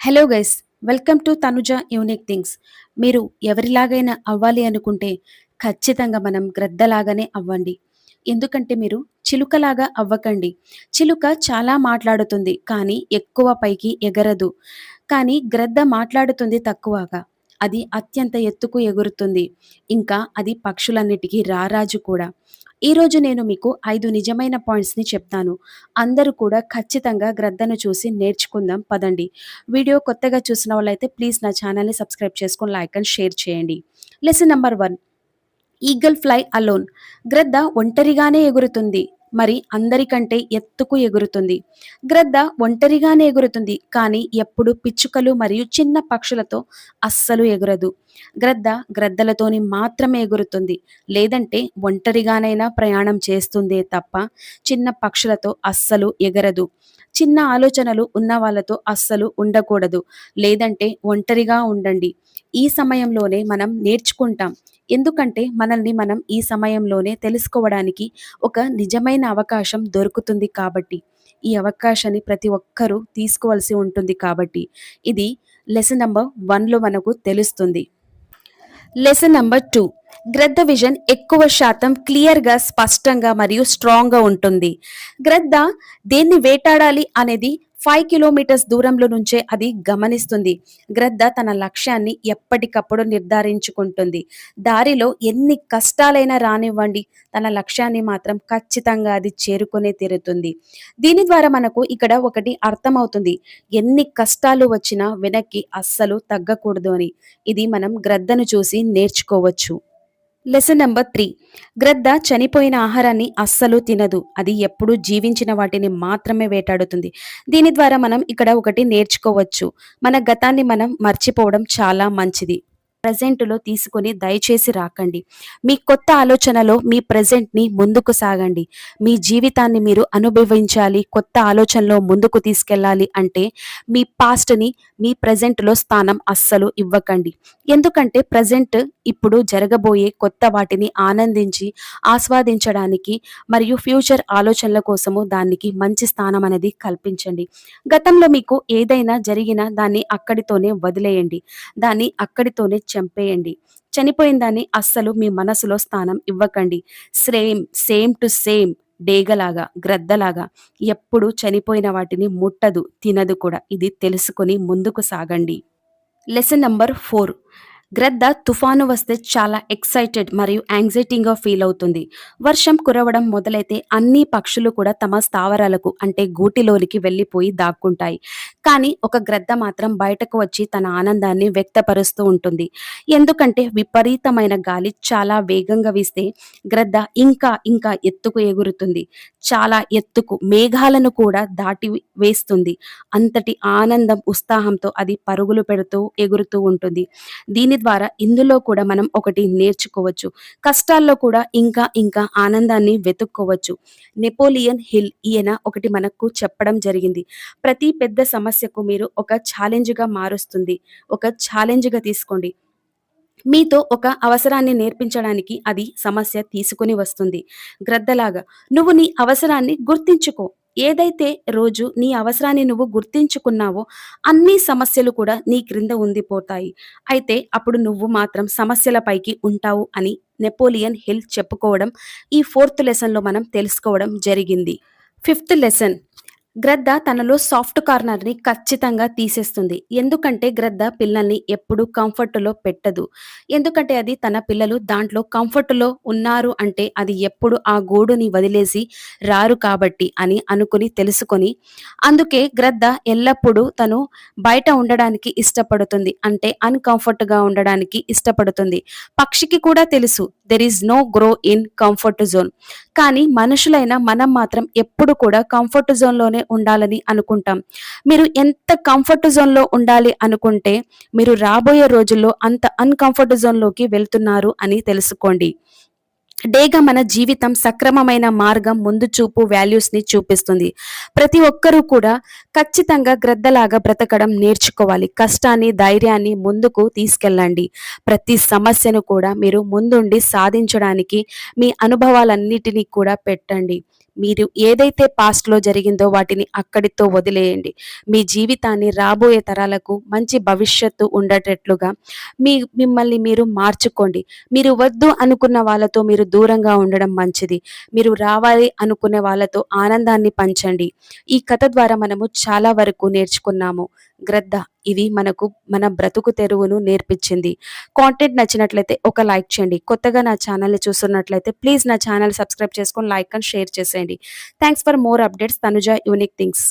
Hello guys welcome to Tanuja unique things. మీరు ఎవరిలాగైనా అవ్వాలి అనుకుంటే ఖచ్చితంగా మనం గ్రద్దలాగానే అవ్వండి. ఎందుకంటే మీరు చిలుకలాగా అవ్వకండి. చిలుక చాలా మాట్లాడుతుంది కానీ ఎక్కువ పైకి ఎగరదు. కానీ గ్రద్ద మాట్లాడుతుంది తక్కువగా. అది అత్యంత ఎత్తుకు ఎగురుతుంది. ఇంకా అది పక్షులన్నిటికీ రారాజు కూడా. ఈరోజు నేను మీకు ఐదు నిజమైన పాయింట్స్ని చెప్తాను. అందరూ కూడా ఖచ్చితంగా గ్రద్దను చూసి నేర్చుకుందాం. పదండి. వీడియో కొత్తగా చూసిన వాళ్ళైతే ప్లీజ్ నా ఛానల్ని సబ్స్క్రైబ్ చేసుకొని లైక్ అండ్ షేర్ చేయండి. Lesson number one. Eagle fly alone. గ్రద్ద ఒంటరిగానే ఎగురుతుంది. మరి అందరికంటే ఎత్తుకు ఎగురుతుంది. గ్రద్ద ఒంటరిగానే ఎగురుతుంది కానీ ఎప్పుడు పిచ్చుకలు మరియు చిన్న పక్షులతో అస్సలు ఎగురదు. గ్రద్ద గ్రద్దలతోని మాత్రమే ఎగురుతుంది. లేదంటే ఒంటరిగానైనా ప్రయాణం చేస్తుందే తప్ప చిన్న పక్షులతో అస్సలు ఎగరదు. చిన్న ఆలోచనలు ఉన్న వాళ్ళతో అస్సలు ఉండకూడదు. లేదంటే ఒంటరిగా ఉండండి. ఈ సమయంలోనే మనం నేర్చుకుంటాం. ఎందుకంటే మనల్ని మనం ఈ సమయంలోనే తెలుసుకోవడానికి ఒక నిజమైన అవకాశం దొరుకుతుంది కాబట్టి ఈ అవకాశాన్ని ప్రతి ఒక్కరూ తీసుకోవాల్సి ఉంటుంది కాబట్టి ఇది లెసన్ నెంబర్ వన్లో మనకు తెలుస్తుంది. లెసన్ నెంబర్ టూ గ్రద్ద విజన్ ఎక్కువ శాతం క్లియర్గా స్పష్టంగా మరియు స్ట్రాంగ్గా ఉంటుంది. గ్రద్ద దేన్ని వేటాడాలి అనేది ఫైవ్ కిలోమీటర్స్ దూరంలో నుంచే అది గమనిస్తుంది. గ్రద్ద తన లక్ష్యాన్ని ఎప్పటికప్పుడు నిర్ధారించుకుంటుంది. దారిలో ఎన్ని కష్టాలైనా రానివ్వండి. తన లక్ష్యాన్ని మాత్రం ఖచ్చితంగా అది చేరుకునే తీరుతుంది. దీని ద్వారా మనకు ఇక్కడ ఒకటి అర్థమవుతుంది. ఎన్ని కష్టాలు వచ్చినా వెనక్కి అస్సలు తగ్గకూడదు అని. ఇది మనం గ్రద్దను చూసి నేర్చుకోవచ్చు. లెసన్ నెంబర్ త్రీ గ్రద్ద చనిపోయిన ఆహారాన్ని అస్సలు తినదు. అది ఎప్పుడూ జీవించిన వాటిని మాత్రమే వేటాడుతుంది. దీని ద్వారా మనం ఇక్కడ ఒకటి నేర్చుకోవచ్చు. మన గతాన్ని మనం మర్చిపోవడం చాలా మంచిది. ప్రజెంట్లో తీసుకొని దయచేసి రాకండి. మీ కొత్త ఆలోచనలో మీ ప్రజెంట్ని ముందుకు సాగండి. మీ జీవితాన్ని మీరు అనుభవించాలి కొత్త ఆలోచనలో ముందుకు తీసుకెళ్ళాలి అంటే మీ పాస్ట్ని మీ ప్రజెంట్లో స్థానం అస్సలు ఇవ్వకండి. ఎందుకంటే ప్రజెంట్ ఇప్పుడు జరగబోయే కొత్త వాటిని ఆనందించి ఆస్వాదించడానికి మరియు ఫ్యూచర్ ఆలోచనల కోసము దానికి మంచి స్థానం అనేది కల్పించండి. గతంలో మీకు ఏదైనా జరిగినా దాన్ని అక్కడితోనే వదిలేయండి. దాన్ని అక్కడితోనే చంపేయండి. చనిపోయిన దాన్ని అస్సలు మీ మనసులో స్థానం ఇవ్వకండి. సేమ్ సేమ్ టు సేమ్ డేగలాగా గ్రద్దలాగా ఎప్పుడు చనిపోయిన వాటిని ముట్టదు తినదు కూడా. ఇది తెలుసుకొని ముందుకు సాగండి. Lesson number four. గ్రద్ద తుఫాను వస్తే చాలా ఎక్సైటెడ్ మరియు యాంగ్జైటీగా ఫీల్ అవుతుంది. వర్షం కురవడం మొదలైతే అన్ని పక్షులు కూడా తమ స్థావరాలకు అంటే గూటిలోనికి వెళ్ళిపోయి దాక్కుంటాయి. కానీ ఒక గ్రద్ద మాత్రం బయటకు వచ్చి తన ఆనందాన్ని వ్యక్తపరుస్తూ ఉంటుంది. ఎందుకంటే విపరీతమైన గాలి చాలా వేగంగా వీస్తే గ్రద్ద ఇంకా ఇంకా ఎత్తుకు ఎగురుతుంది. చాలా ఎత్తుకు మేఘాలను కూడా దాటి వేస్తుంది. అంతటి ఆనందం ఉత్సాహంతో అది పరుగులు పెడుతూ ఎగురుతూ ఉంటుంది. దీని ద్వారా ఇందులో కూడా మనం ఒకటి నేర్చుకోవచ్చు. కష్టాల్లో కూడా ఇంకా ఇంకా ఆనందాన్ని వెతుక్కోవచ్చు. నెపోలియన్ హిల్ ఈయన ఒకటి మనకు చెప్పడం జరిగింది. ప్రతి పెద్ద సమస్యకు మీరు ఒక ఛాలెంజ్గా మారుస్తుంది. ఒక ఛాలెంజ్గా తీసుకోండి. మీతో ఒక అవసరాన్ని నేర్పించడానికి అది సమస్య తీసుకుని వస్తుంది. గ్రద్దలాగా నువ్వు నీ అవసరాన్ని గుర్తించుకో. ఏదైతే రోజు నీ అవసరాన్ని నువ్వు గుర్తించుకున్నావో అన్ని సమస్యలు కూడా నీ క్రింద ఉండిపోతాయి. అయితే అప్పుడు నువ్వు మాత్రం సమస్యల పైకి ఉంటావు అని నెపోలియన్ హిల్ చెప్పుకోవడం ఈ ఫోర్త్ లెసన్లో మనం తెలుసుకోవడం జరిగింది. ఫిఫ్త్ లెసన్ గ్రద్ద తనలో సాఫ్ట్ కార్నర్ని ఖచ్చితంగా తీసేస్తుంది. ఎందుకంటే గ్రద్ద పిల్లల్ని ఎప్పుడు కంఫర్ట్లో పెట్టదు. ఎందుకంటే అది తన పిల్లలు దాంట్లో కంఫర్ట్లో ఉన్నారు అంటే అది ఎప్పుడు ఆ గూడుని వదిలేసి రారు కాబట్టి అని అనుకుని తెలుసుకొని అందుకే గ్రద్ద ఎల్లప్పుడూ తను బయట ఉండడానికి ఇష్టపడుతుంది అంటే అన్కంఫర్ట్గా ఉండడానికి ఇష్టపడుతుంది. పక్షికి కూడా తెలుసు there is no grow in comfort zone కానీ మనుషులైన మనం మాత్రం ఎప్పుడు కూడా కంఫర్ట్ జోన్లోనే ఉండాలని అనుకుంటాం. మీరు ఎంత కంఫర్ట్ జోన్లో ఉండాలి అనుకుంటే మీరు రాబోయే రోజుల్లో అంత అన్కంఫర్ట్ జోన్లోకి వెళ్తున్నారు అని తెలుసుకోండి. డేగా మన జీవితం సక్రమమైన మార్గం ముందు చూపు వాల్యూస్ని చూపిస్తుంది ప్రతి ఒక్కరూ కూడా ఖచ్చితంగా గ్రద్దలాగా బ్రతకడం నేర్చుకోవాలి కష్టాన్ని ధైర్యాన్ని ముందుకు తీసుకెళ్ళండి ప్రతి సమస్యను కూడా మీరు ముందుండి సాధించడానికి మీ అనుభవాలన్నిటినీ కూడా పెట్టండి మీరు ఏదైతే పాస్ట్‌లో జరిగిందో వాటిని అక్కడితో వదిలేయండి. మీ జీవితాన్ని రాబోయే తరాలకు మంచి భవిష్యత్తు ఉండేటట్లుగా మీ మిమ్మల్ని మీరు మార్చుకోండి. మీరు వద్దు అనుకున్న వాళ్ళతో మీరు దూరంగా ఉండడం మంచిది. మీరు రావాలి అనుకునే వాళ్ళతో ఆనందాన్ని పంచండి. ఈ కథ ద్వారా మనము చాలా వరకు నేర్చుకున్నాము. గ్రద్ద ఇది మనకు మన బ్రతుకు తెరువును నేర్పించింది. కాంటెంట్ నచ్చినట్లయితే ఒక లైక్ చేయండి. కొత్తగా నా ఛానల్‌ని చూస్తున్నట్లయితే ప్లీజ్ నా ఛానల్ సబ్స్క్రైబ్ చేసుకొని లైక్ అండ్ షేర్ చేసేయండి. Thanks for more updates Tanuja unique things.